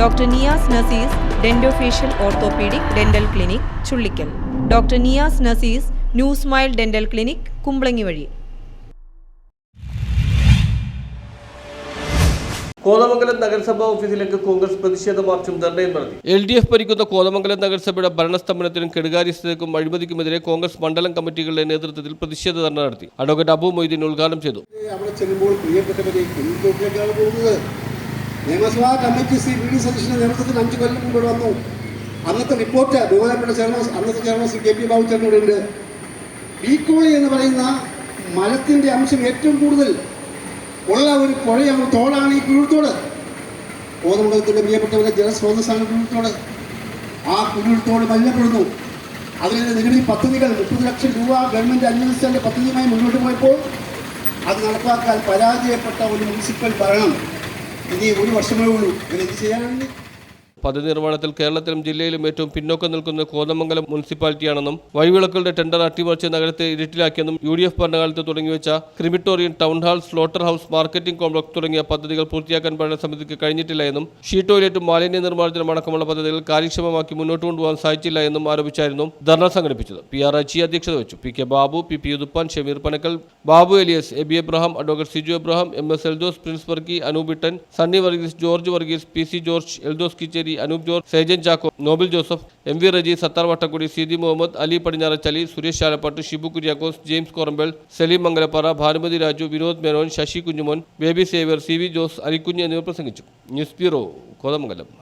Doctor Niyas Nazeez dentofacial orthopaedic dental clinic Chullikkal. Doctor Niyas Nazeez new smile dental clinic Kumbalangi വഴി. കോതമംഗലം നഗരസഭാ ഓഫീസിലേക്ക് കോൺഗ്രസ് പ്രതിഷേധ മാർച്ചും ധർണയും നടത്തി. എൽ ഡി എഫ് ഭരിക്കുന്ന കോതമംഗലം നഗരസഭയുടെ ഭരണസ്തംഭനത്തിനും കെടുകാര്യസ്ഥതയ്ക്കും അഴിമതിക്കുമെതിരെ കോൺഗ്രസ് മണ്ഡലം കമ്മിറ്റികളുടെ നേതൃത്വത്തിൽ പ്രതിഷേധ ധർണ നടത്തി. അഡ്വക്കേറ്റ് അബു മൊയ്തീൻ ഉദ്ഘാടനം ചെയ്തു. അവിടെ ചെല്ലുമ്പോൾ പ്രിയപ്പെട്ടവരെ നിയമസഭാ കമ്മിറ്റി സി വി ഡി സതീഷിന്റെ നേതൃത്വത്തിൽ അഞ്ചു കൊല്ലം മുമ്പ് വന്നു. അന്നത്തെ റിപ്പോർട്ട് ബഹുമാനപ്പെട്ട ചെയർമാൻ അന്നത്തെ chairman Shri K P Babu ഇവിടെ ഉണ്ട്. ബീക്കോളി എന്ന് പറയുന്ന മലത്തിന്റെ അംശം ഏറ്റവും കൂടുതൽ ഉള്ള ഒരു പുഴയാണ് തോടാണ് ഈ കുഴുത്തോട് കോതമംഗലത്തിന്റെ പ്രിയപ്പെട്ടവരെ ജലസ്രോതസ്സാണ് കുഴുത്തോട് ആ കുഴുത്തോട് മലിനപ്പെടുന്നു. അതിൽ നിരവധി പദ്ധതികൾ മുപ്പത് ലക്ഷം രൂപ ഗവൺമെന്റ് അനുവദിച്ചതിന്റെ പദ്ധതിയുമായി മുന്നോട്ട് പോയപ്പോൾ അത് നടപ്പാക്കാൻ പരാജയപ്പെട്ട ഒരു മുനിസിപ്പൽ ഭരണം. ഇനി ഒരു വർഷമേ ഉള്ളൂ. ഇതിന് എന്ത് ചെയ്യാനാണ്? പദ്ധതി നിർവഹണത്തിൽ കേരളത്തിലും ജില്ലയിലും ഏറ്റവും പിന്നോക്കം നിൽക്കുന്ന കോതമംഗലം മുനിസിപ്പാലിറ്റിയാണെന്നും വഴിവിളക്കുകളുടെ ടെൻഡർ അട്ടിമറിച്ച് നഗരത്തെ ഇരുട്ടിലാക്കിയെന്നും യു ഡി എഫ് ഭരണകാലത്ത് തുടങ്ങിവെച്ച crematorium town hall slaughter house marketing complex തുടങ്ങിയ പദ്ധതികൾ പൂർത്തിയാക്കാൻ ഭരണസമിതിക്ക് കഴിഞ്ഞിട്ടില്ല എന്നും ഷീ ടോയ്ലറ്റും മാലിന്യ നിർമ്മാർജനം അടക്കമുള്ള പദ്ധതികൾ കാര്യക്ഷമമാക്കി മുന്നോട്ട് കൊണ്ടുപോകാൻ സാധിച്ചില്ല എന്നും ആരോപിച്ചായിരുന്നു ധർണ സംഘടിപ്പിച്ചത്. പി ആർ അച്ചി അധ്യക്ഷത വെച്ചു. P K Babu P P Uduppan Shameer Panakkal Babu Elias A B Abraham advocate Siju Abraham M S Eldhose Prince Varghese Anupittan Sunny Varghese George Varghese P C George Eldhose Kicheri Anoop George Sejan Chacko Nobil Joseph M V Reji Sathar Vattakkudi Seethi Muhammad Ali Padinjarachali Suresh Chalappattu Shibu Kuriakose James Korambal Saleem Mangalappara Bhanumathi Raju Vinod Menon Sasi Kunjumon Baby Xavier C V Jose Alikunju എന്നിവർ പ്രസംഗിച്ചു news bureau Kothamangalam